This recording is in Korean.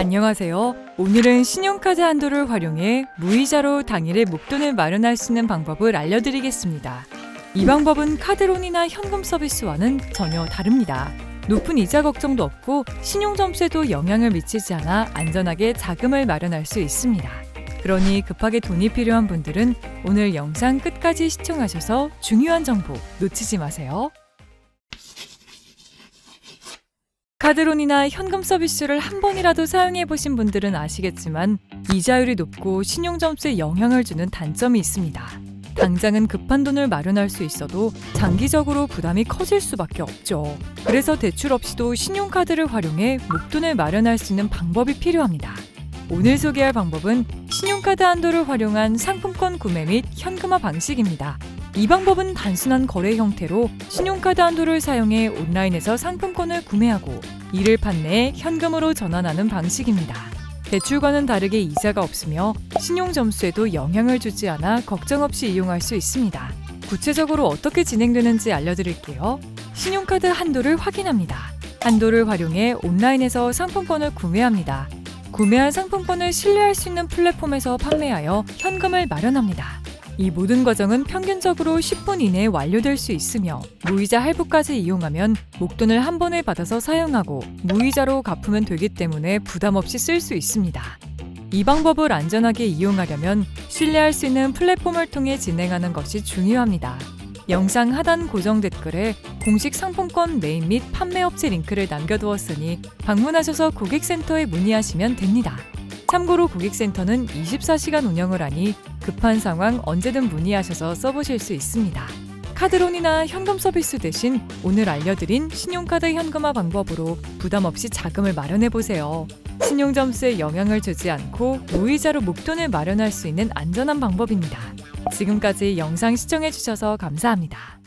안녕하세요. 오늘은 신용카드 한도를 활용해 무이자로 당일에 목돈을 마련할 수 있는 방법을 알려드리겠습니다. 이 방법은 카드론이나 현금 서비스와는 전혀 다릅니다. 높은 이자 걱정도 없고 신용 점수에도 영향을 미치지 않아 안전하게 자금을 마련할 수 있습니다. 그러니 급하게 돈이 필요한 분들은 오늘 영상 끝까지 시청하셔서 중요한 정보 놓치지 마세요. 카드론이나 현금 서비스를 한 번이라도 사용해 보신 분들은 아시겠지만 이자율이 높고 신용 점수에 영향을 주는 단점이 있습니다. 당장은 급한 돈을 마련할 수 있어도 장기적으로 부담이 커질 수밖에 없죠. 그래서 대출 없이도 신용카드를 활용해 목돈을 마련할 수 있는 방법이 필요합니다. 오늘 소개할 방법은 신용카드 한도를 활용한 상품권 구매 및 현금화 방식입니다. 이 방법은 단순한 거래 형태로 신용카드 한도를 사용해 온라인에서 상품권을 구매하고 이를 판매해 현금으로 전환하는 방식입니다. 대출과는 다르게 이자가 없으며 신용 점수에도 영향을 주지 않아 걱정 없이 이용할 수 있습니다. 구체적으로 어떻게 진행되는지 알려드릴게요. 신용카드 한도를 확인합니다. 한도를 활용해 온라인에서 상품권을 구매합니다. 구매한 상품권을 신뢰할 수 있는 플랫폼에서 판매하여 현금을 마련합니다. 이 모든 과정은 평균적으로 10분 이내에 완료될 수 있으며 무이자 할부까지 이용하면 목돈을 한 번에 받아서 사용하고 무이자로 갚으면 되기 때문에 부담 없이 쓸 수 있습니다. 이 방법을 안전하게 이용하려면 신뢰할 수 있는 플랫폼을 통해 진행하는 것이 중요합니다. 영상 하단 고정 댓글에 공식 상품권 메인 및 판매업체 링크를 남겨두었으니 방문하셔서 고객센터에 문의하시면 됩니다. 참고로 고객센터는 24시간 운영을 하니 급한 상황 언제든 문의하셔서 써보실 수 있습니다. 카드론이나 현금 서비스 대신 오늘 알려드린 신용카드 현금화 방법으로 부담 없이 자금을 마련해 보세요. 신용 점수에 영향을 주지 않고 무이자로 목돈을 마련할 수 있는 안전한 방법입니다. 지금까지 영상 시청해 주셔서 감사합니다.